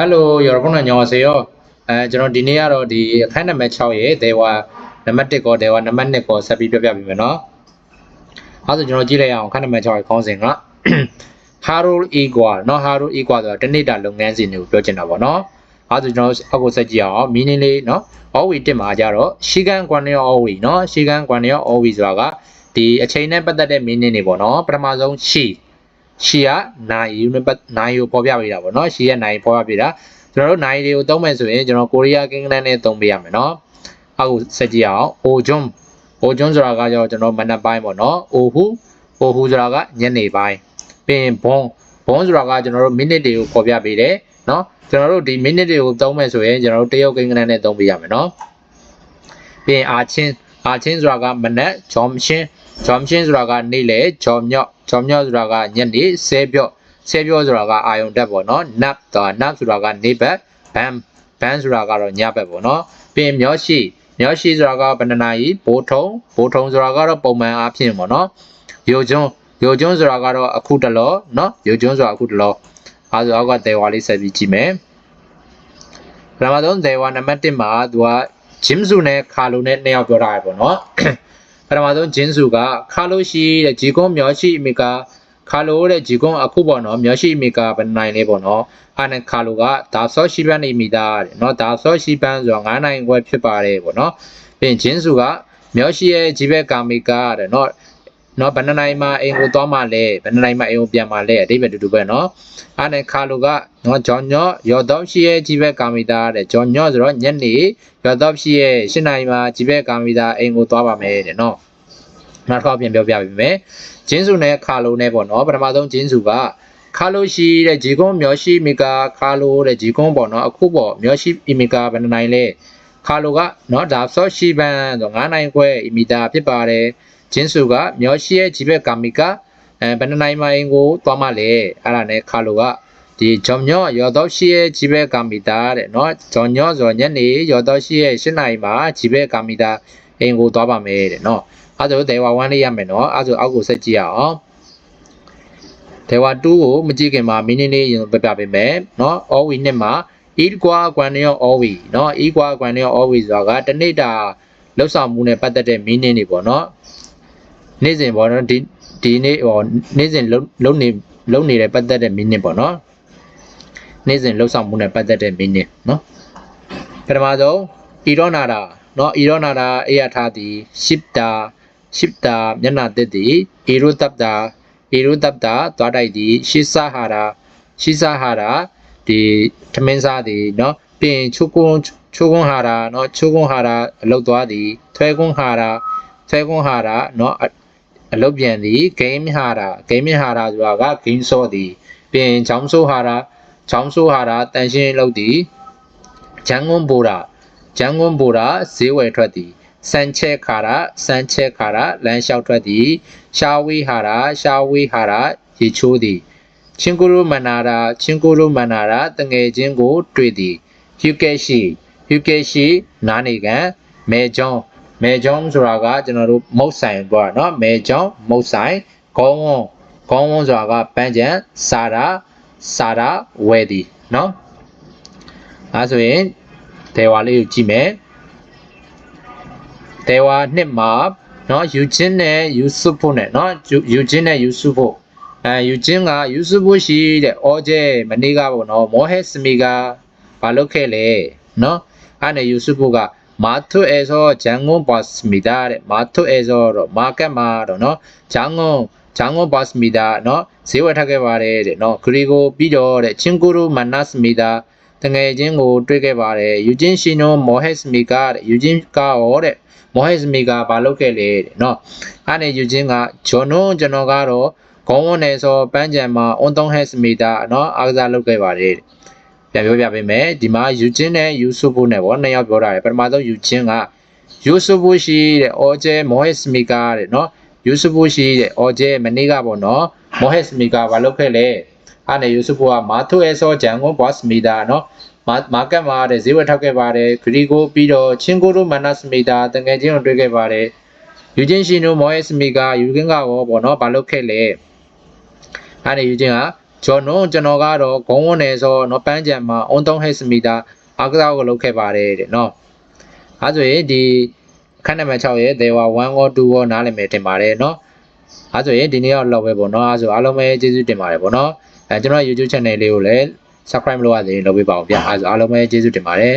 Hello 여러분 안녕하세요. အဲကျွန်တော်ဒီနေ့ကတော့ဒီအခန်းနံပါတ်6ရဲ့ဒေဝနံပါတ်1ကောဒေဝနံပါတ်2ကောဆက်ပြီးပြပြပေးမယ်နော်။အဲဆိုကျွန်တော်ကြည့်လိုက်ရအောင်အခန်းနံပါတ်6ရဲ့ခေါင်းစဉ်က Harold equal နော် Harold equal ဆိုတာတနေ့တာလုပ်ငန်းစဉ်တွေကိုပြောချင်တာပေါ့နော်။အဲဆိုကျွန်တော်အောက်ကိုဆက်ကြည့်အောင် meaning လေးနော် always တက်မှာကြတော့ she can quantity always နော် she can quantity always ဆိုတာကဒီအချိန်နဲ့ပတ်သက်တဲ့ meaning တွေပေါ့နော်ပထမဆုံး she ရှီကနိုင်ယူနဲ့ပတ်နိုင်ယူပေါ်ပြပေးတာပေါ့နော်ရှီရဲ့နိုင်ပေါ်ပြပေးတာကျွန်တော်တို့နိုင်တွေကိုသုံးမယ်ဆိုရင်ကျွန်တော်ကိုရီးယားကင်းကလန်နဲ့သုံးပေးရမယ်နော်အခုဆက်ကြည့်အောင်အိုဂျွန်းအိုဂျွန်းဆိုတာကကြောကျွန်တော်မနက်ပိုင်းပေါ့နော်အိုဟူအိုဟူဆိုတာကညနေပိုင်းပြီးရင်ဘွန်ဘွန်ဆိုတာကကျွန်တော်တို့မိနစ်တွေကိုပေါ်ပြပေးတယ်နော်ကျွန်တော်တို့ဒီမိနစ်တွေကိုသုံးမယ်ဆိုရင်ကျွန်တော်တို့တရုတ်ကင်းကလန်နဲ့သုံးပေးရမယ်နော်ပြီးရင်အာချင်းအာချင်းဆိုတာကမနက်ဂျော်မရှင်း ဂျော်မရှင်းဆိုတာကနေ့လေဂျော်မြော့ဂျော်မြော့ဆိုတာကညနေဆဲပြော့ဆဲပြော့ဆိုတာကအာယုံတက်ပေါ့နော်နပ်တော့နပ်ဆိုတာကနေဘက်ဘမ်ဘမ်ဆိုတာကတော့ညဘက်ပေါ့နော်ပြီးရင်မျောရှိမျောရှိဆိုတာကဘယ်နှနာရီဘိုးထုံဘိုးထုံဆိုတာကတော့ပုံမှန်အားဖြင့်ပေါ့နော်ယိုကျွန်းယိုကျွန်းဆိုတာကတော့အခုတလောနော်ယိုကျွန်းဆိုတာအခုတလောအဲဆိုအောက်ကတေဝါလေးဆက်ပြီးကြည့်မယ်ပထမဆုံးတေဝါနံပါတ်1မှာသူကဂျင်းစုနဲ့ခါလိုနဲ့နှစ်ယောက်ပြောထားရပေါ့နော် ပထမဆုံးဂျင်းစုကခါလိုရှိတဲ့ဂျီကုန်းမျောရှိအမီကခါလိုတဲ့ဂျီကုန်းအခုပေါ့နော်မျောရှိအမီကဘယ်နိုင်လဲပေါ့နော်အဲ့နဲ့ခါလိုကဒါဆော့ရှိပန်းနေမိတာတဲ့နော်ဒါဆော့ရှိပန်းဆိုတော့9နိုင်ခွဲဖြစ်ပါတယ်ပေါ့နော်ပြီးရင်ဂျင်းစုကမျောရှိရဲ့ဂျီဘက်ကာမီကတဲ့နော် နော်ဘယ်နှနိုင်မှာအိမ်ကိုသွားမှလဲဘယ်နှနိုင်မှာအိမ်ကိုပြန်မှလဲအတိတ်ပဲတူတူပဲနော်အဲ့နဲ့ခါလိုကနော်ဂျော်ညော့ရော်တော့ရှိရဲ့ဂျီဘက်ကာမီတာတဲ့ဂျော်ညော့ဆိုတော့ညနေရော်တော့ရှိရဲ့၈နိုင်မှာဂျီဘက်ကာမီတာအိမ်ကိုသွားပါမယ်တဲ့နော်နောက်တစ်ခါပြန်ပြောပြပေးမယ်ဂျင်းစုနဲ့ခါလိုနဲ့ပေါ့နော်ပထမဆုံးဂျင်းစုကခါလိုရှိတဲ့ဂျီကုန်းမျောရှိမီကာခါလိုတဲ့ဂျီကုန်းပေါ့နော်အခုပေါ့မျောရှိအီမီကာဘယ်နှနိုင်လဲခါလိုကနော်ဒါဆော့ရှိပန်ဆို9နိုင်ခွဲအီမီတာဖြစ်ပါတယ် ဂျင်းစုကမျောရှိရဲ့ဂျီဘက်ကာမီကာအဲဘယ်နှနိုင်မအင်ကိုသွားမှလဲအဲ့ဒါနဲ့ခါလိုကဒီဂျုံညော့ရော်တော့ရှိရဲ့ဂျီဘက်ကာမီတာတဲ့နော်ဂျုံညော့ဆိုညနေရော်တော့ရှိရဲ့8နိုင်မှာဂျီဘက်ကာမီတာအင်ကိုသွားပါမယ်တဲ့နော်အဲ့ဒါဆိုဒေဝ1လေးရမယ်နော်အဲ့ဒါဆိုအောက်ကိုဆက်ကြည့်အောင်ဒေဝ2ကိုမကြည့်ခင်မှာမီနစ်လေးရင်ပြပြပေးမယ်နော် all we နှစ်မှာ equal quantity all we နော် equal quantity all we ဆိုတာကတနေ့တာလောက်ဆောင်မှုနဲ့ပတ်သက်တဲ့ meaning တွေပေါ့နော် နေ့စဉ်ပေါ့နော်ဒီဒီနေ့ဟောနေ့စဉ်လုံနေလုံနေတဲ့ပတ်သက်တဲ့ minute ပေါ့နော်နေ့စဉ်လှုပ်ဆောင်မှုနဲ့ပတ်သက်တဲ့ minute နော်ပထမဆုံးအီရောနာတာနော်အီရောနာတာအေရထားသည်ရှစ်တာရှစ်တာမျက်နာတက်သည်အီရိုတပ်တာအီရိုတပ်တာသွားတိုက်သည်ရှစ်ဆဟာရာရှစ်ဆဟာရာဒီထမင်းစားသည်နော်ပြင်ချိုကွန်ချိုကွန်ဟာရာနော်ချိုကွန်ဟာရာအလုတ်သွားသည် ထွဲကွန်ဟာရာထွဲကွန်ဟာရာနော် အလုတ်ပြန်သည်ဂိမ်းဟာရာဂိမ်းဟာရာဆိုတာကဂိမ်းစောသည်ပြီးရင်ချောင်းဆိုးဟာရာချောင်းဆိုးဟာရာတန်ရှင်းလုပ်သည်ဂျန်ကွန်ဘူရာဂျန်ကွန်ဘူရာဈေးဝယ်ထွက်သည်စန်ချက်ခါရစန်ချက်ခါရလမ်းလျှောက်ထွက်သည် ရှာဝေးဟာရရှာဝေးဟာရရေချိုးသည်ချင်းကူရုမနာရာချင်းကူရုမနာရာတငယ်ချင်းကို တွေ့သည်ယူကဲရှိယူကဲရှိနားနေကန်မဲချောင်း မဲကြောင်းဆိုတာကကျွန်တော်တို့မုတ်ဆိုင်ပေါ့နော်မဲကြောင်းမုတ်ဆိုင်ခေါင်းဝန်းခေါင်းဝန်းဆိုတာကပန်းချံစာရာစာရာဝဲသည်နော်အဲဆိုရင်ဒေဝါလေးကိုကြည့်မယ်ဒေဝါနှစ်မှာနော်ယူချင်းနဲ့ယူဆုဖို့နဲ့နော်ယူချင်းနဲ့ယူဆုဖို့အဲယူချင်းကယူဆုဖို့ရှိတဲ့အော်ဂျေမနေ့ကပေါ့နော်မောဟဲစမီကဘာလုပ်ခဲ့လဲနော်အဲ့နဲ့ယူဆုဖို့က 마트에서 장어 봤습니 다. 마트에서 마켓마로 너 장어 장어 봤습니 다. 너 세월하게 말 해. 너 그리고 비려 친구를 만났습니 다. 등해진고 뜨게 말 해. 유진 씨는 뭐 했습니 까? 유진가 어래 뭐 했습니 까? 말로게 래. 너 안에 유진가 저는 저너가로 공원에서 반장마 운동했습니 다. 너 악사 로게 말 해. ပ်ခဲ့လဲတဲ့နော်အဲ့နဲ့ယူချင်းကဂျွန်နွန်ကျွန်တော်ကတော့ဂုံးဝန်းနေဆိုပန်းကြံမှာအွန်တုံးဟက်စမီတာနော်အားကစားလုပ်ခဲ့ပါတယ်ပြန်ပြောပြပေးမယ်ဒီမှာယူချင်းနဲ့ယူဆုဖို့နဲ့ဗောနှစ်ယောက်ပြောတာတယ်ပထမဆုံးယူချင်းကယူဆုဖို့ရှိတဲ့အော်ကျဲမောဟက်စမီကာတဲ့နော်ယူဆုဖို့ရှိတဲ့အော်ကျဲမနေ့ကပေါ့နော်မောဟက်စမီကာဘာလုပ်ခဲ့လဲအဲ့နဲ့ယူဆုဖို့ကမာထုအဲဆောဂျန်ကွန်ဘော့စမီတာနော်မာကတ်မှာတဲ့ဈေးဝယ်ထောက်ခဲ့ပါတယ်ဂရီကိုပြီးတော့ချင်းကိုတို့မနစမီတာတငယ်ချင်းကိုတွေ့ခဲ့ပါတယ်ယူချင်းရှင်တို့မော်ရဲ့စမီကယူကင်းကရောပေါ့နော်ဘာလုပ်ခဲ့လဲအဲ့ဒီယူချင်းက ကျွန်တော်ကျွန်တော်ကတော့ဂုံးဝန်းနေဆိုနော်ပန်းကြံမှာ on 3 hex meter အားကစားကိုလုပ်ခဲ့ပါတယ်တဲ့နော်အဲဆိုရင်ဒီအခန်းနံပါတ်6ရဲ့ there were 1 or 2 or နားလည်မယ်တင်ပါတယ်နော်အဲဆိုရင်ဒီနေ့တော့လောက်ပဲပေါ့နော်အဲဆိုအားလုံးပဲကျေးဇူးတင်ပါတယ်ပေါ့နော်အဲကျွန်တော် YouTube channel လေးကိုလည်း subscribe လုပ်ရသေးရင်လုပ်ပေးပါဦးဗျအဲဆိုအားလုံးပဲကျေးဇူးတင်ပါတယ်